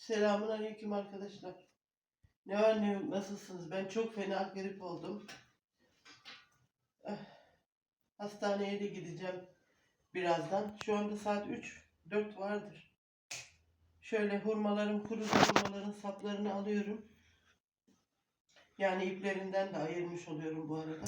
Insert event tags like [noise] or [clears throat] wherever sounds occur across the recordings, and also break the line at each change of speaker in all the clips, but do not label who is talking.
Selamun aleyküm arkadaşlar. Ne var ne yok nasılsınız? Ben çok fena grip oldum. Eh, Hastaneye de gideceğim birazdan. Şu anda saat 3, 4 vardır. Şöyle hurmalarım kurudu. Hurmaların saplarını alıyorum. Yani iplerinden de ayırmış oluyorum bu arada.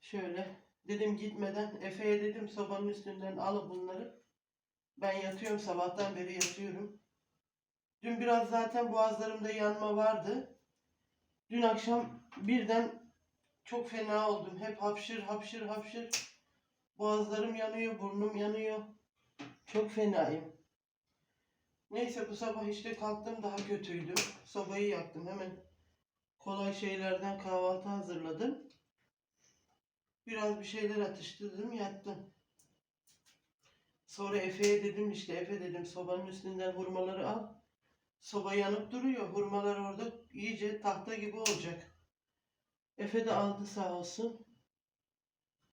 Şöyle dedim gitmeden Efe'ye dedim sobanın üstünden al bunları. Ben yatıyorum sabahtan beri yatıyorum. Dün biraz zaten boğazlarımda yanma vardı. Dün akşam birden çok fena oldum. Hep hapşır hapşır hapşır. Boğazlarım yanıyor, burnum yanıyor. Çok fenayım. Neyse bu sabah işte kalktım daha kötüydüm. Sobayı yaktım. Hemen kolay şeylerden kahvaltı hazırladım. Biraz bir şeyler atıştırdım yattım. Sonra Efe'ye dedim işte Efe dedim sobanın üstünden hurmaları al. Soba yanıp duruyor. Hurmalar orada iyice tahta gibi olacak. Efe de aldı sağ olsun.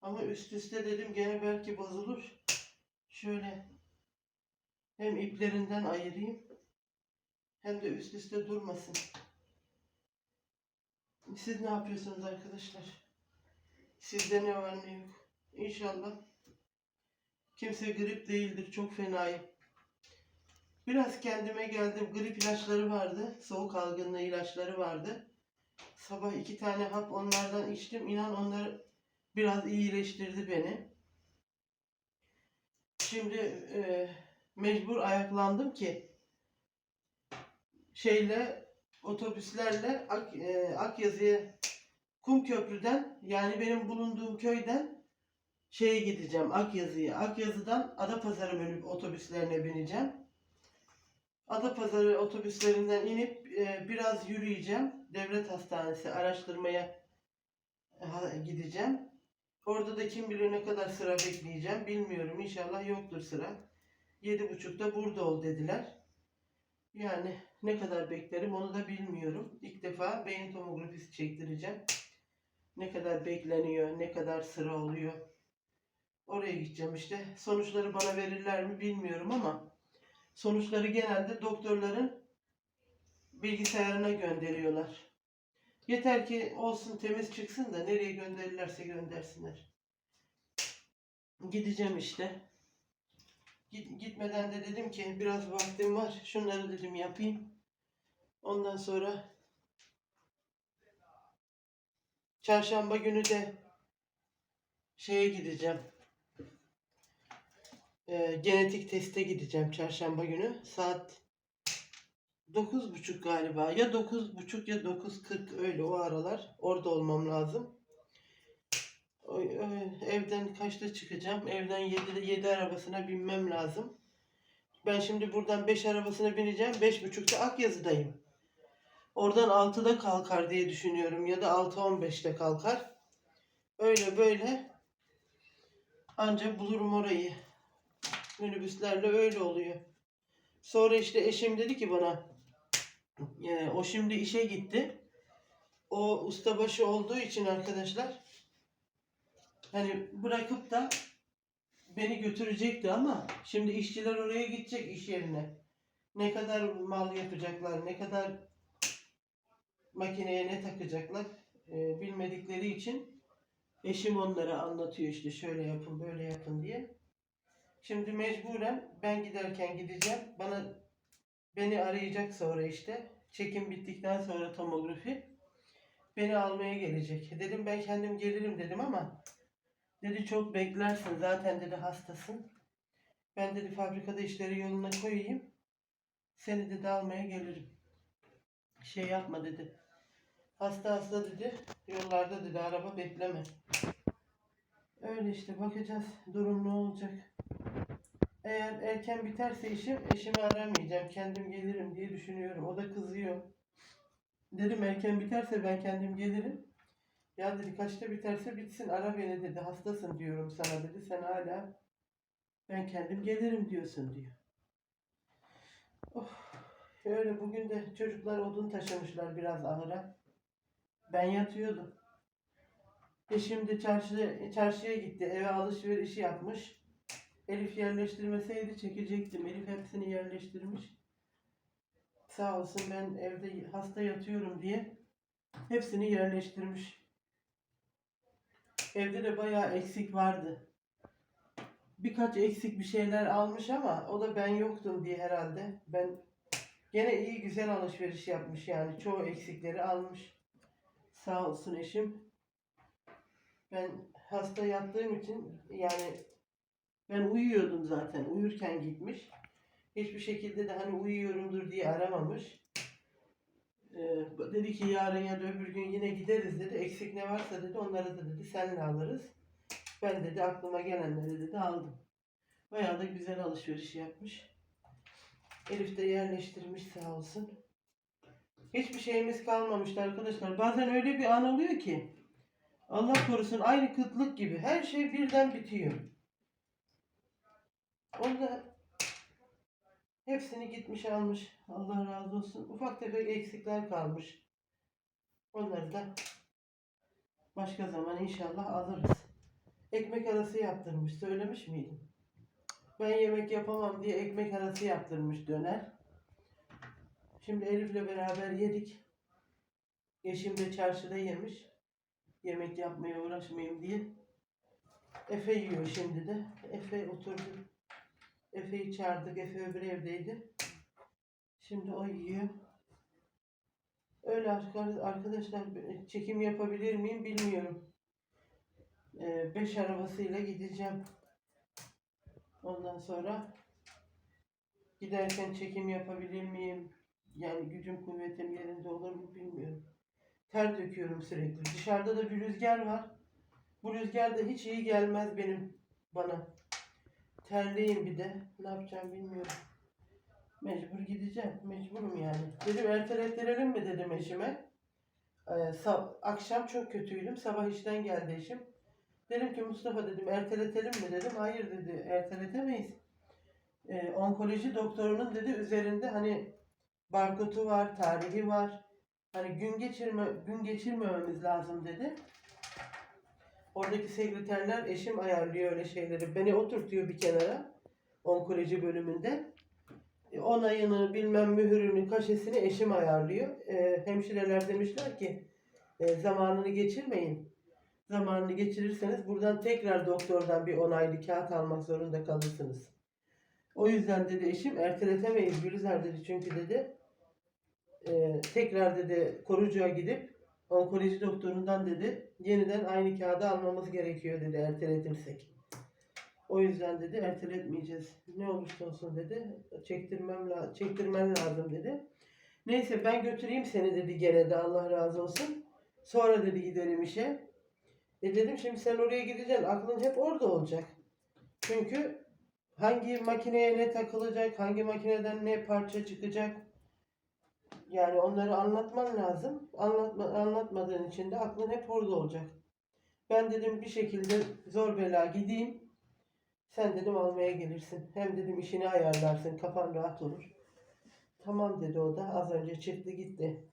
Ama üst üste dedim gene belki bozulur. Şöyle hem iplerinden ayırayım hem de üst üste durmasın. Siz ne yapıyorsunuz arkadaşlar? Sizde ne var ne yok? İnşallah kimse grip değildir. Çok fenayım. Biraz kendime geldim. Grip ilaçları vardı. Soğuk algınlığı ilaçları vardı. Sabah iki tane hap onlardan içtim. İnan onlar biraz iyileştirdi beni. Şimdi e, mecbur ayaklandım ki şeyle otobüslerle Ak, e, Akyazı'ya Kumköprü'den yani benim bulunduğum köyden şeye gideceğim Akyazı'ya. Akyazı'dan Adapazarı bölüm otobüslerine bineceğim. Adapazarı otobüslerinden inip e, biraz yürüyeceğim. Devlet Hastanesi araştırmaya gideceğim. Orada da kim bilir ne kadar sıra bekleyeceğim bilmiyorum. İnşallah yoktur sıra. Yedi buçukta burada ol dediler. Yani ne kadar beklerim onu da bilmiyorum. İlk defa beyin tomografisi çektireceğim. Ne kadar bekleniyor, ne kadar sıra oluyor. Oraya gideceğim işte. Sonuçları bana verirler mi bilmiyorum ama sonuçları genelde doktorların bilgisayarına gönderiyorlar. Yeter ki olsun temiz çıksın da nereye gönderirlerse göndersinler. Gideceğim işte. Git, gitmeden de dedim ki biraz vaktim var. Şunları dedim yapayım. Ondan sonra çarşamba günü de şeye gideceğim. Ee, genetik teste gideceğim çarşamba günü. Saat 9.30 galiba. Ya 9.30 ya 9.40 öyle o aralar. Orada olmam lazım. Evden kaçta çıkacağım? Evden 7'de 7 arabasına binmem lazım. Ben şimdi buradan 5 arabasına bineceğim. 5.30'da Akyazı'dayım. Oradan 6'da kalkar diye düşünüyorum. Ya da 6.15'te kalkar. Öyle böyle ancak bulurum orayı. Minibüslerle öyle oluyor. Sonra işte eşim dedi ki bana e, o şimdi işe gitti. O ustabaşı olduğu için arkadaşlar hani bırakıp da beni götürecekti ama şimdi işçiler oraya gidecek iş yerine. Ne kadar mal yapacaklar, ne kadar makineye ne takacaklar e, bilmedikleri için eşim onlara anlatıyor işte şöyle yapın böyle yapın diye. Şimdi mecburen ben giderken gideceğim. Bana beni arayacak sonra işte. Çekim bittikten sonra tomografi beni almaya gelecek. Dedim ben kendim gelirim dedim ama dedi çok beklersin zaten dedi hastasın. Ben dedi fabrikada işleri yoluna koyayım. Seni dedi almaya gelirim. Şey yapma dedi. Hasta hasta dedi. Yollarda dedi araba bekleme. Öyle işte bakacağız durum ne olacak. Eğer erken biterse işim eşimi aramayacağım. Kendim gelirim diye düşünüyorum. O da kızıyor. Dedim erken biterse ben kendim gelirim. Ya dedi kaçta biterse bitsin ara beni dedi. Hastasın diyorum sana dedi. Sen hala ben kendim gelirim diyorsun diyor. Of. Öyle bugün de çocuklar odun taşımışlar biraz ahıra. Ben yatıyordum. Eşim de çarşı, çarşıya gitti. Eve alışverişi yapmış. Elif yerleştirmeseydi çekecektim. Elif hepsini yerleştirmiş. Sağ olsun ben evde hasta yatıyorum diye hepsini yerleştirmiş. Evde de bayağı eksik vardı. Birkaç eksik bir şeyler almış ama o da ben yoktum diye herhalde. Ben gene iyi güzel alışveriş yapmış yani çoğu eksikleri almış. Sağ olsun eşim. Ben hasta yattığım için yani ben uyuyordum zaten. Uyurken gitmiş. Hiçbir şekilde de hani uyuyorumdur diye aramamış. Ee, dedi ki yarın ya da öbür gün yine gideriz dedi. Eksik ne varsa dedi onları da dedi seninle alırız. Ben dedi aklıma gelenleri dedi aldım. Bayağı da güzel alışveriş yapmış. Elif de yerleştirmiş sağ olsun. Hiçbir şeyimiz kalmamıştı arkadaşlar. Bazen öyle bir an oluyor ki Allah korusun aynı kıtlık gibi her şey birden bitiyor. Onda hepsini gitmiş almış. Allah razı olsun. Ufak tefek eksikler kalmış. Onları da başka zaman inşallah alırız. Ekmek arası yaptırmış. Söylemiş miydim? Ben yemek yapamam diye ekmek arası yaptırmış döner. Şimdi Elif'le beraber yedik. Eşim de çarşıda yemiş. Yemek yapmaya uğraşmayayım diye. Efe yiyor şimdi de. Efe oturdu. Efe'yi çağırdık. Efe öbür evdeydi. Şimdi o yiyor. Öyle arka- arkadaşlar çekim yapabilir miyim bilmiyorum. Ee, beş arabasıyla gideceğim. Ondan sonra giderken çekim yapabilir miyim? Yani gücüm kuvvetim yerinde olur mu bilmiyorum. Ter döküyorum sürekli. Dışarıda da bir rüzgar var. Bu rüzgar da hiç iyi gelmez benim bana. Terliyim bir de. Ne yapacağım bilmiyorum. Mecbur gideceğim. Mecburum yani. Dedim ertelettirelim mi dedim eşime. Ee, akşam çok kötüydüm. Sabah işten geldi eşim. Dedim ki Mustafa dedim erteletelim mi dedim. Hayır dedi erteletemeyiz. Ee, onkoloji doktorunun dedi üzerinde hani barkodu var, tarihi var. Hani gün geçirme gün geçirmememiz lazım dedi. Oradaki sekreterler eşim ayarlıyor öyle şeyleri. Beni oturtuyor bir kenara onkoloji bölümünde. E, Onayını, bilmem mühürünü, kaşesini eşim ayarlıyor. E, hemşireler demişler ki e, zamanını geçirmeyin. Zamanını geçirirseniz buradan tekrar doktordan bir onaylı kağıt almak zorunda kalırsınız. O yüzden dedi eşim erteletemeyiz Gülizar dedi çünkü dedi e, tekrar dedi korucuya gidip onkoloji doktorundan dedi yeniden aynı kağıdı almamız gerekiyor dedi erteletirsek. O yüzden dedi erteletmeyeceğiz. Ne olursa olsun dedi. Çektirmem la çektirmen lazım dedi. Neyse ben götüreyim seni dedi gene de Allah razı olsun. Sonra dedi gidelim işe. E dedim şimdi sen oraya gideceksin. Aklın hep orada olacak. Çünkü hangi makineye ne takılacak, hangi makineden ne parça çıkacak. Yani onları anlatman lazım. Anlatma, anlatmadığın için de aklın hep orada olacak. Ben dedim bir şekilde zor bela gideyim. Sen dedim almaya gelirsin. Hem dedim işini ayarlarsın. Kafan rahat olur. Tamam dedi o da. Az önce çıktı gitti.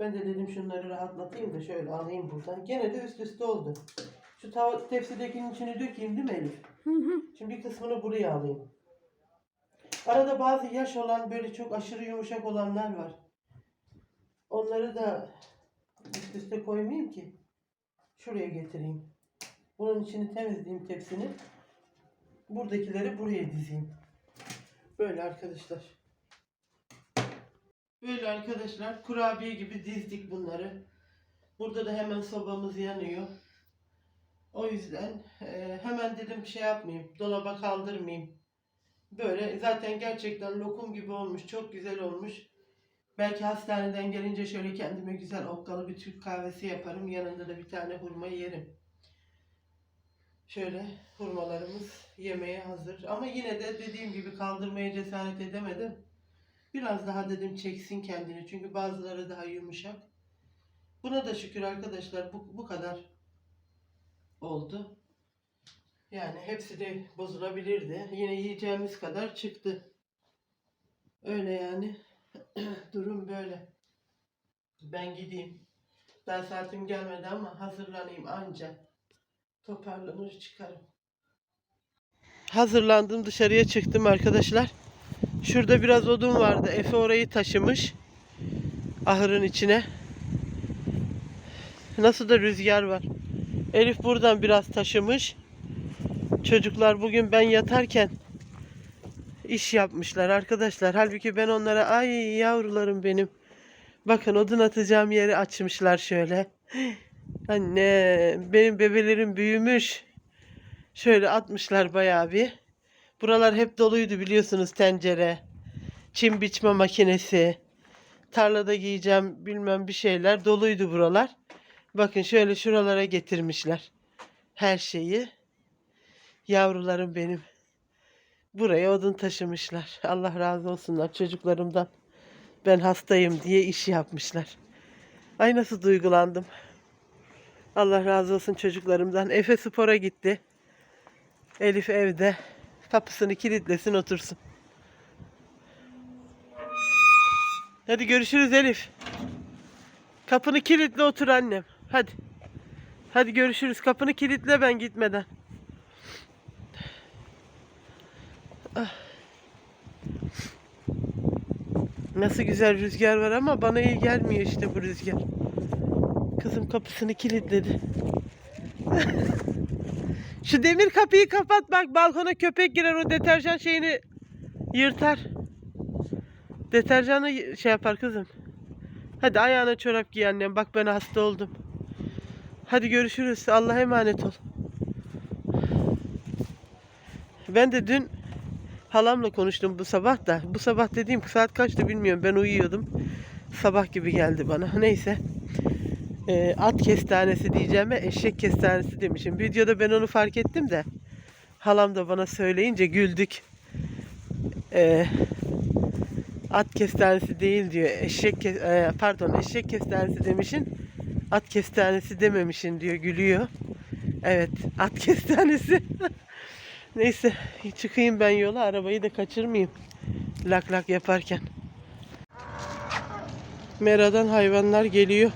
Ben de dedim şunları rahatlatayım da şöyle alayım buradan. Gene de üst üste oldu. Şu tava tepsidekinin içine dökeyim değil mi Elif? Şimdi bir kısmını buraya alayım. Arada bazı yaş olan böyle çok aşırı yumuşak olanlar var. Onları da üst üste koymayayım ki. Şuraya getireyim. Bunun içini temizleyeyim tepsini. Buradakileri buraya dizeyim. Böyle arkadaşlar. Böyle arkadaşlar kurabiye gibi dizdik bunları. Burada da hemen sobamız yanıyor. O yüzden e, hemen dedim şey yapmayayım. Dolaba kaldırmayayım. Böyle zaten gerçekten lokum gibi olmuş. Çok güzel olmuş. Belki hastaneden gelince şöyle kendime güzel okkalı bir Türk kahvesi yaparım. Yanında da bir tane hurma yerim. Şöyle hurmalarımız yemeğe hazır. Ama yine de dediğim gibi kaldırmaya cesaret edemedim. Biraz daha dedim çeksin kendini. Çünkü bazıları daha yumuşak. Buna da şükür arkadaşlar bu, bu kadar oldu. Yani hepsi de bozulabilirdi. Yine yiyeceğimiz kadar çıktı. Öyle yani. [clears throat] Durum böyle. Ben gideyim. Daha saatim gelmedi ama hazırlanayım anca. Toparlanır çıkarım. Hazırlandım dışarıya çıktım arkadaşlar. Şurada biraz odun vardı. Efe orayı taşımış. Ahırın içine. Nasıl da rüzgar var. Elif buradan biraz taşımış. Çocuklar bugün ben yatarken iş yapmışlar arkadaşlar. Halbuki ben onlara ay yavrularım benim. Bakın odun atacağım yeri açmışlar şöyle. [gasps] Anne benim bebelerim büyümüş. Şöyle atmışlar bayağı bir. Buralar hep doluydu biliyorsunuz tencere. Çim biçme makinesi. Tarlada giyeceğim bilmem bir şeyler doluydu buralar. Bakın şöyle şuralara getirmişler. Her şeyi. Yavrularım benim. Buraya odun taşımışlar. [laughs] Allah razı olsunlar çocuklarımdan. Ben hastayım diye iş yapmışlar. Ay nasıl duygulandım. Allah razı olsun çocuklarımdan. Efe spora gitti. Elif evde. Kapısını kilitlesin otursun. Hadi görüşürüz Elif. Kapını kilitle otur annem. Hadi. Hadi görüşürüz. Kapını kilitle ben gitmeden. Nasıl güzel rüzgar var ama bana iyi gelmiyor işte bu rüzgar. Kızım kapısını kilitledi. [laughs] Şu demir kapıyı kapat bak balkona köpek girer o deterjan şeyini yırtar. Deterjanı şey yapar kızım. Hadi ayağına çorap giy annem bak ben hasta oldum. Hadi görüşürüz. Allah'a emanet ol. Ben de dün halamla konuştum bu sabah da. Bu sabah dediğim saat kaçtı bilmiyorum. Ben uyuyordum. Sabah gibi geldi bana. Neyse. Ee, at kestanesi diyeceğime eşek kestanesi demişim. Videoda ben onu fark ettim de. Halam da bana söyleyince güldük. Ee, at kestanesi değil diyor. Eşek e, pardon eşek kestanesi demişin. At kestanesi dememişin diyor gülüyor. Evet at [laughs] kestanesi. Neyse çıkayım ben yola arabayı da kaçırmayayım. Lak lak yaparken. Meradan hayvanlar geliyor.